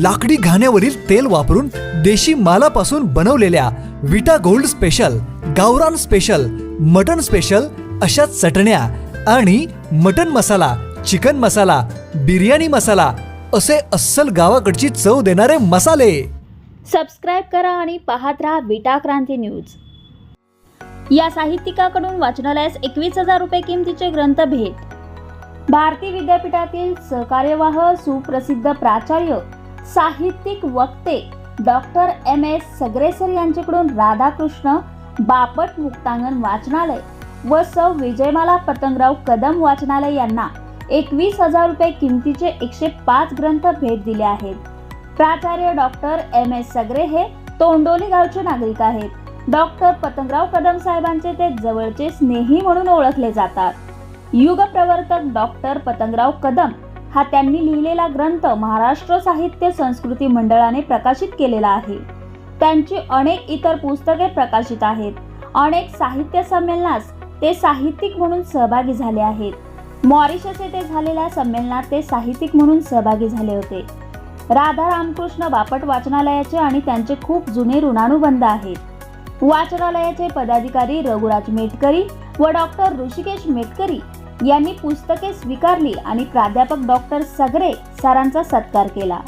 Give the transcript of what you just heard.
लाकडी घाण्यावरील तेल वापरून देशी मालापासून बनवलेल्या विटा गोल्ड स्पेशल गावरान स्पेशल मटन स्पेशल अशा चटण्या आणि मटन मसाला चिकन मसाला बिर्याणी मसाला असे अस्सल गावाकडची चव देणारे मसाले. सबस्क्राईब करा आणि पाहत राहा विटा क्रांती न्यूज. या साहित्यिकाकडून वाचनालयास एकवीस हजार रुपये किमतीचे ग्रंथ भेट. भारती विद्यापीठातील सहकार्यवाह सुप्रसिद्ध प्राचार्य साहित्यिक वक्ते डॉक्टर एम एस सगरेसर यांच्याकडून राधाकृष्ण बापट मुक्तांगण वाचनालय व सौ विजयमाला पतंगराव कदम वाचनालय यांना एकवीस हजार रुपये किमतीचे एकशे पाच ग्रंथ भेट दिले आहेत. प्राचार्य डॉक्टर एम एस सगरे हे तोंडोली गावचे नागरिक आहेत. डॉक्टर पतंगराव कदम साहेबांचे ते जवळचे स्नेही म्हणून ओळखले जातात. युगप्रवर्तक डॉक्टर पतंगराव कदम हा त्यांनी लिहिलेला ग्रंथ महाराष्ट्र साहित्य संस्कृती मंडळाने प्रकाशित केलेला आहे. त्यांची अनेक इतर पुस्तके प्रकाशित आहेत. अनेक साहित्य संमेलनास ते साहित्यिक म्हणून सहभागी झाले आहेत. मॉरिशस येथे झालेल्या संमेलनात ते साहित्यिक म्हणून सहभागी झाले होते. राधा रामकृष्ण बापट वाचनालयाचे आणि त्यांचे खूप जुने ऋणानुबंध आहेत. वाचनालयाचे पदाधिकारी रघुराज मेटकरी व डॉक्टर ऋषिकेश मेटकरी यांनी पुस्तके स्वीकारली आणि प्राध्यापक डॉक्टर सगरे सरांचा सत्कार केला.